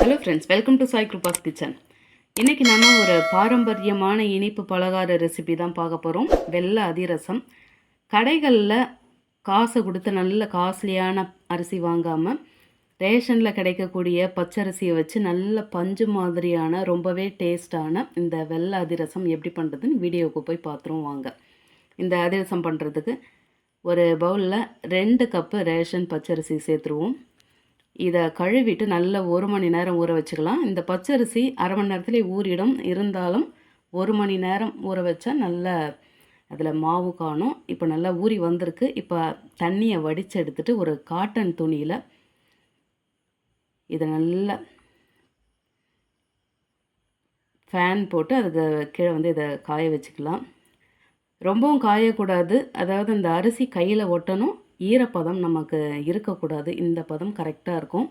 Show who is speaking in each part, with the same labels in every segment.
Speaker 1: Hello friends welcome to Sai Kiruba's kitchen இன்றைக்கி நம்ம ஒரு பாரம்பரியமான இனிப்பு பலகார ரெசிபி தான் பார்க்க போகிறோம் வெள்ளை அதிரசம். கடைகளில் காசை கொடுத்து நல்ல காஸ்ட்லியான அரிசி வாங்காமல் ரேஷனில் கிடைக்கக்கூடிய பச்சரிசியை வச்சு நல்ல பஞ்சு மாதிரியான ரொம்பவே டேஸ்டான இந்த வெள்ளை அதிரசம் எப்படி பண்ணுறதுன்னு வீடியோவுக்கு போய் பார்த்துருவோம் வாங்க. இந்த அதிரசம் பண்ணுறதுக்கு ஒரு பவுலில் ரெண்டு கப்பு ரேஷன் பச்சரிசி சேர்த்துருவோம். இதை கழுவிட்டு நல்ல ஒரு மணி நேரம் ஊற வச்சுக்கலாம். இந்த பச்சரிசி அரை மணி நேரத்துலேயே ஊறிடும். இருந்தாலும் ஒரு மணி நேரம் ஊற வச்சா நல்ல அதில் மாவு காணும். இப்போ நல்லா ஊறி வந்திருக்கு. இப்போ தண்ணியை வடித்து எடுத்துட்டு ஒரு காட்டன் துணியில் இதை நல்லா ஃபேன் போட்டு அதுக்கு கீழே வந்து இதை காய வச்சுக்கலாம். ரொம்பவும் காயக்கூடாது. அதாவது இந்த அரிசி கையில் ஒட்டணும். ஈரப்பதம் நமக்கு இருக்கக்கூடாது. இந்த பதம் கரெக்டாக இருக்கும்.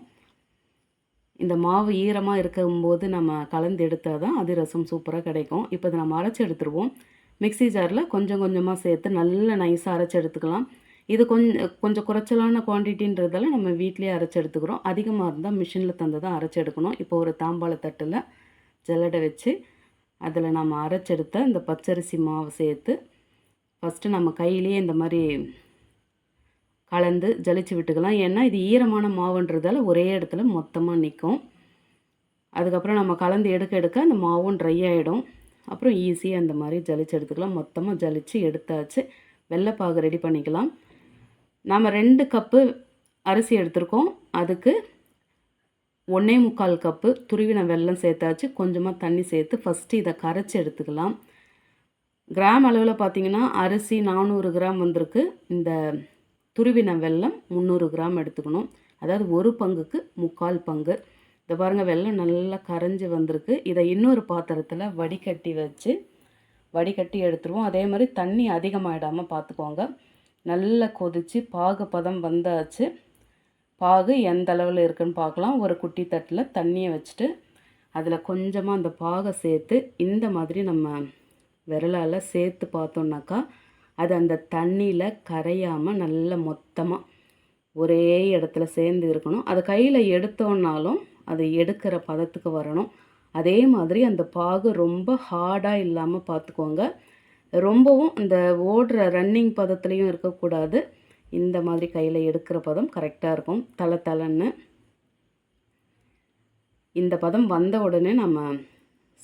Speaker 1: இந்த மாவு ஈரமாக இருக்கும்போது நம்ம கலந்து எடுத்தால் தான் அதிரசம் சூப்பராக கிடைக்கும். இப்போ இதை நம்ம அரைச்சி எடுத்துருவோம். மிக்ஸி ஜாரில் கொஞ்சம் கொஞ்சமாக சேர்த்து நல்ல நைஸாக அரைச்சி எடுத்துக்கலாம். இது கொஞ்சம் கொஞ்சம் குறைச்சலான குவான்டிட்டின்றதால நம்ம வீட்லேயே அரைச்சி எடுத்துக்கிறோம். அதிகமாக இருந்தால் மிஷினில் தந்து தான் அரைச்சி எடுக்கணும். இப்போ ஒரு தாம்பாள தட்டில் ஜல்லடை வச்சு அதில் நம்ம அரைச்செடுத்த இந்த பச்சரிசி மாவு சேர்த்து ஃபஸ்ட்டு நம்ம கையிலேயே இந்த மாதிரி கலந்து ஜலிச்சு விட்டுக்கலாம். ஏன்னா இது ஈரமான மாவுன்றதால ஒரே இடத்துல மொத்தமாக நிற்கும் அதுக்கப்புறம் நம்ம கலந்து எடுக்க எடுக்க அந்த மாவும் ட்ரை ஆகிடும் அப்புறம் ஈஸியாக அந்த மாதிரி ஜலிச்சு எடுத்துக்கலாம். மொத்தமாக ஜலிச்சு எடுத்தாச்சு. வெள்ளைப்பாகு ரெடி பண்ணிக்கலாம். நாம் ரெண்டு கப்பு அரிசி எடுத்திருக்கோம். அதுக்கு ஒன்றே முக்கால் கப்பு துருவின வெல்லம் சேர்த்தாச்சு. கொஞ்சமாக தண்ணி சேர்த்து ஃபஸ்ட்டு இதை கரைச்சி எடுத்துக்கலாம். கிராம் அளவில் பார்த்திங்கன்னா அரிசி நானூறு கிராம் வந்திருக்கு. இந்த துருவின வெல்லம் முந்நூறு கிராம் எடுத்துக்கணும். அதாவது ஒரு பங்குக்கு முக்கால் பங்கு. இதை பாருங்கள் வெல்லம் நல்லா கரைஞ்சி வந்திருக்கு. இதை இன்னொரு பாத்திரத்தில் வடிகட்டி வச்சு வடிகட்டி எடுத்துருவோம். அதே மாதிரி தண்ணி அதிகமாகிடாமல் பார்த்துக்கோங்க நல்லா கொதித்து பாகு பதம் வந்தாச்சு. பாகு எந்த அளவில் இருக்குன்னு பார்க்கலாம் ஒரு குட்டி தட்டில் தண்ணியை வச்சுட்டு அதில் கொஞ்சமாக அந்த பாகை சேர்த்து இந்த மாதிரி நம்ம விரலால் சேர்த்து பார்த்தோன்னாக்கா அது அந்த தண்ணியில் கரையாமல் நல்ல மொத்தமாக ஒரே இடத்துல சேர்ந்து இருக்கணும். அதை கையில் எடுத்தோன்னாலும் அதை எடுக்கிற பதத்துக்கு வரணும். அதே மாதிரி அந்த பாகு ரொம்ப ஹார்டாக இல்லாமல் பார்த்துக்கோங்க ரொம்பவும் இந்த ஓடுற ரன்னிங் பதத்துலேயும் இருக்கக்கூடாது. இந்த மாதிரி கையில் எடுக்கிற பதம் கரெக்டாக இருக்கும். தலை தலைன்னு. இந்த பதம் வந்த உடனே நம்ம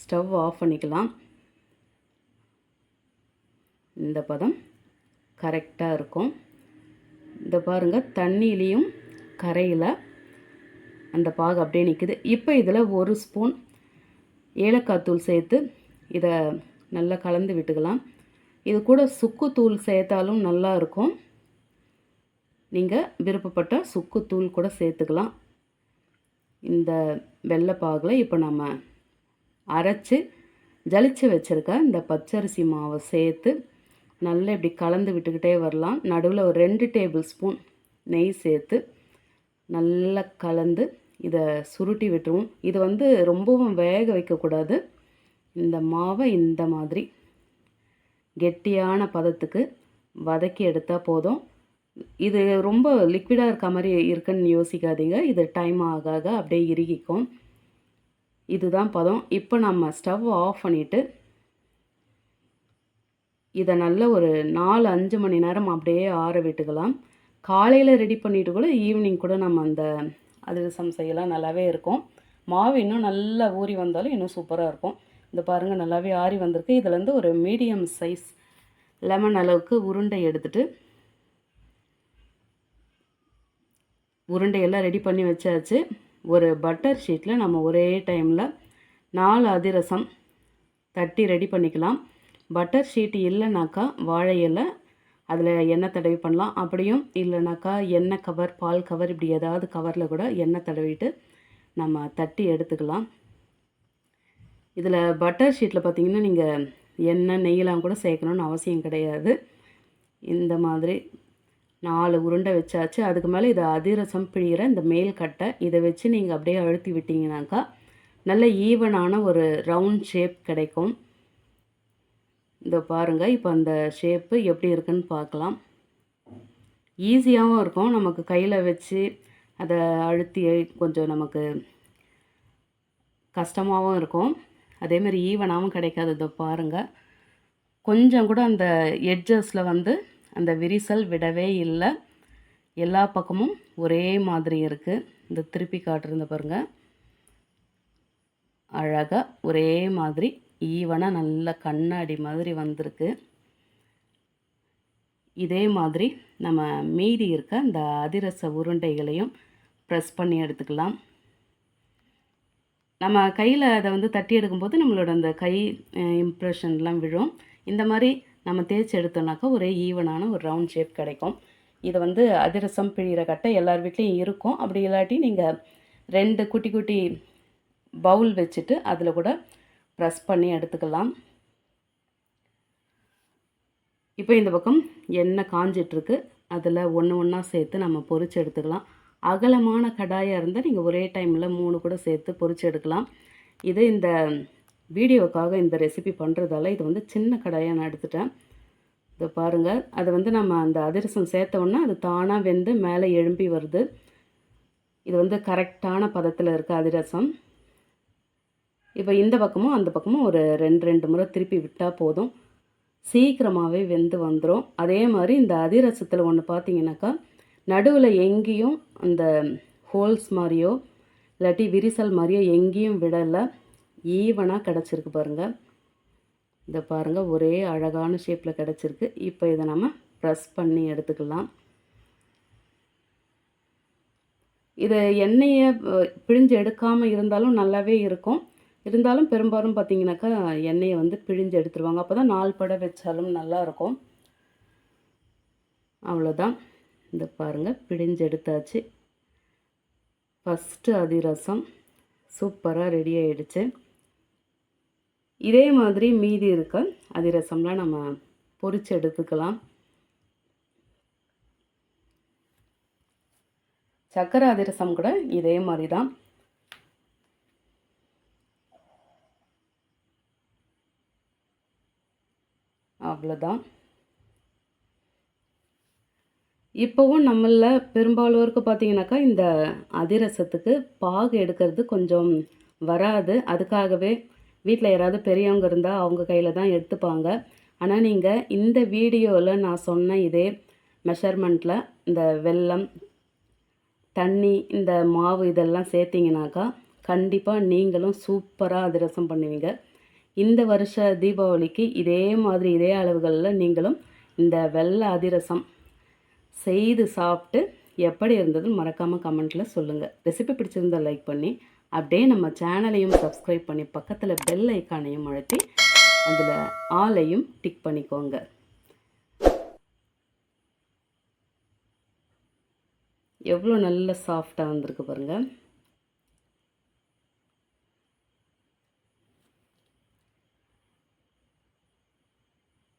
Speaker 1: ஸ்டவ் ஆஃப் பண்ணிக்கலாம். இந்த பதம் கரெக்டாக இருக்கும். இந்த பாருங்கள் தண்ணியிலையும் கரையில் அந்த பாகு அப்படியே நிற்குது இப்போ இதில் ஒரு ஸ்பூன் ஏலக்காய் தூள் சேர்த்து இதை நல்லா கலந்து விட்டுக்கலாம். இது கூட சுக்குத்தூள் சேர்த்தாலும் நல்லாயிருக்கும் நீங்கள் விருப்பப்பட்ட சுக்குத்தூள் கூட சேர்த்துக்கலாம். இந்த வெள்ளைப்பாகில் இப்போ நம்ம அரைச்சி ஜலிச்சு வச்சுருக்க இந்த பச்சரிசி மாவை சேர்த்து நல்லா இப்படி கலந்து விட்டுக்கிட்டே வரலாம். நடுவில் ஒரு ரெண்டு டேபிள் ஸ்பூன் நெய் சேர்த்து நல்லா கலந்து இதை சுருட்டி விட்டுருவோம். இது வந்து ரொம்பவும் வேக வைக்கக்கூடாது. இந்த மாவை இந்த மாதிரி கெட்டியான பதத்துக்கு வதக்கி எடுத்தால் போதும். இது ரொம்ப லிக்விடாக இருக்க மாதிரி இருக்குன்னு யோசிக்காதீங்க. இது டைம் ஆக ஆக அப்படியே இறுகிக்கும். இதுதான் பதம். இப்போ நம்ம ஸ்டவ் ஆஃப் பண்ணிவிட்டு இதை நல்ல ஒரு நாலு அஞ்சு மணி நேரம் அப்படியே ஆற விட்டுக்கலாம். காலையில் ரெடி பண்ணிவிட்டு கூட ஈவினிங் கூட நம்ம அந்த அதிரசம் செய்யலாம். நல்லாவே இருக்கும். மாவு இன்னும் நல்லா ஊறி வந்தாலும் இன்னும் சூப்பராக இருக்கும். இந்த பாருங்கள் நல்லாவே ஆறி வந்திருக்கு. இதுலேருந்து ஒரு மீடியம் சைஸ் லெமன் அளவுக்கு உருண்டை எடுத்துட்டு உருண்டையெல்லாம் ரெடி பண்ணி வச்சாச்சு. ஒரு பட்டர் ஷீட்டில் நம்ம ஒரே டைமில் நாலு அதிரசம் தட்டி ரெடி பண்ணிக்கலாம். பட்டர் ஷீட் இல்லைனாக்கா வாழை இலை அதில் எண்ணெய் தடவி பண்ணலாம். அப்படியும் இல்லைனாக்கா எண்ணெய் கவர் பால் கவர் இப்படி ஏதாவது கவரில் கூட எண்ணெய் தடவிட்டு நம்ம தட்டி எடுத்துக்கலாம். இதில் பட்டர் ஷீட்டில் பார்த்தீங்கன்னா நீங்கள் எண்ணெய் நெய்யெலாம் கூட சேர்க்கணுன்னு அவசியம் கிடையாது. இந்த மாதிரி நாலு உருண்டை வச்சாச்சு. அதுக்கு மேலே இதை அதிரசம் பிழிகிற இந்த மேல் கட்டை இதை வச்சு நீங்கள் அப்படியே அழுத்தி விட்டிங்கனாக்கா நல்ல ஈவனான ஒரு ரவுண்ட் ஷேப் கிடைக்கும். இந்த பாருங்கள் இப்போ அந்த ஷேப்பு எப்படி இருக்குன்னு பார்க்கலாம். ஈஸியாகவும் இருக்கும். நமக்கு கையில் வச்சு அதை அழுத்தி கொஞ்சம் நமக்கு கஷ்டமாகவும் இருக்கும். அதேமாரி ஈவனாகவும் கிடைக்காது. இதை பாருங்கள் கொஞ்சம் கூட அந்த எட்ஜஸில் வந்து அந்த விரிசல் விடவே இல்லை. எல்லா பக்கமும் ஒரே மாதிரி இருக்குது இந்த திருப்பி காட்டுறத பாருங்கள் அழகாக ஒரே மாதிரி ஈவனாக நல்ல கண்ணாடி மாதிரி வந்திருக்கு. இதே மாதிரி நம்ம மீதி இருக்க இந்த அதிரச உருண்டைகளையும் ப்ரெஸ் பண்ணி எடுத்துக்கலாம். நம்ம கையில் அதை வந்து தட்டி எடுக்கும்போது நம்மளோட அந்த கை இம்ப்ரெஷன்லாம் விழும். இந்த மாதிரி நம்ம தேய்ச்சி எடுத்தோம்னாக்கா ஒரே ஈவனான ஒரு ரவுண்ட் ஷேப் கிடைக்கும். இது வந்து அதிரசம் பிழிகிற கட்டை எல்லார் வீட்லேயும் இருக்கும். அப்படி இல்லாட்டி நீங்கள் ரெண்டு குட்டி குட்டி பவுல் வச்சுட்டு அதில் கூட ப்ரெஸ் பண்ணி எடுத்துக்கலாம். இப்போ இந்த பக்கம் எண்ணெய் காஞ்சிட்ருக்கு. அதில் ஒன்று ஒன்றா சேர்த்து நம்ம பொரிச்சு எடுத்துக்கலாம். அகலமான கடாயாக இருந்தால் நீங்கள் ஒரே டைமில் மூணு கூட சேர்த்து பொறிச்சு எடுக்கலாம். இது இந்த வீடியோவுக்காக இந்த ரெசிபி பண்ணுறதால இது வந்து சின்ன கடாயாக நான் எடுத்துட்டேன். இதை பாருங்கள் அதை வந்து நம்ம அந்த அதிரசம் சேர்த்தோன்னா அது தானாக வெந்து மேலே எழும்பி வருது. இது வந்து கரெக்டான பதத்தில் இருக்க அதிரசம். இப்போ இந்த பக்கமும் அந்த பக்கமும் ஒரு ரெண்டு ரெண்டு முறை திருப்பி விட்டால் போதும். சீக்கிரமாகவே வெந்து வந்துடும் அதே மாதிரி இந்த அதிரசத்தில் ஒன்று பார்த்தீங்கன்னாக்கா நடுவில் எங்கேயும் அந்த ஹோல்ஸ் மாதிரியோ இல்லாட்டி விரிசல் மாதிரியோ எங்கேயும் விடலை. ஈவனாக கிடச்சிருக்கு பாருங்கள் இதை பாருங்கள் ஒரே அழகான ஷேப்பில் கிடச்சிருக்கு. இப்போ இதை நம்ம ப்ரெஸ் பண்ணி எடுத்துக்கலாம். இதை எண்ணெயை பிழிஞ்சு எடுக்காமல் இருந்தாலும் நல்லாவே இருக்கும். இருந்தாலும் பெரும்பாலும் பார்த்தீங்கன்னாக்கா எண்ணெயை வந்து பிழிஞ்சு எடுத்துருவாங்க. அப்போ தான் நாள் பட வச்சாலும் நல்லாயிருக்கும். அவ்வளோதான் இந்த பாருங்கள் பிழிஞ்சு எடுத்தாச்சு. ஃபஸ்ட்டு அதிரசம் சூப்பராக ரெடி ஆகிடுச்சு இதே மாதிரி மீதி இருக்க அதிரசம்லாம் நம்ம பொறிச்சு எடுத்துக்கலாம். சக்கரை அதிரசம் கூட இதே மாதிரி தான் அவ்வளோதான் இப்போவும் நம்மளில் பெரும்பாலோருக்கு பார்த்தீங்கன்னாக்கா இந்த அதிரசத்துக்கு பாகு எடுக்கிறது கொஞ்சம் வராது. அதுக்காகவே வீட்டில் யாராவது பெரியவங்க இருந்தால் அவங்க கையில் தான் எடுத்துப்பாங்க. ஆனால் நீங்கள் இந்த வீடியோவில் நான் சொன்ன இதே மெஷர்மெண்ட்டில் இந்த வெல்லம் தண்ணி இந்த மாவு இதெல்லாம் சேர்த்திங்கனாக்கா கண்டிப்பாக நீங்களும் சூப்பராக அதிரசம் பண்ணுவீங்க. இந்த வருஷ தீபாவளிக்கு இதே மாதிரி இதே அளவுகளில் நீங்களும் இந்த வெள்ளை அதிரசம் செய்து சாப்பிட்டு எப்படி இருந்ததுன்னு மறக்காமல் கமெண்ட்டில் சொல்லுங்கள் ரெசிபி பிடிச்சிருந்தால் லைக் பண்ணி அப்படியே நம்ம சேனலையும் சப்ஸ்கிரைப் பண்ணி பக்கத்தில் பெல் ஐக்கானையும் அழுத்தி அதில் ஆலையும் டிக் பண்ணிக்கோங்க. எவ்வளோ நல்ல சாஃப்டாக வந்திருக்கு பாருங்கள்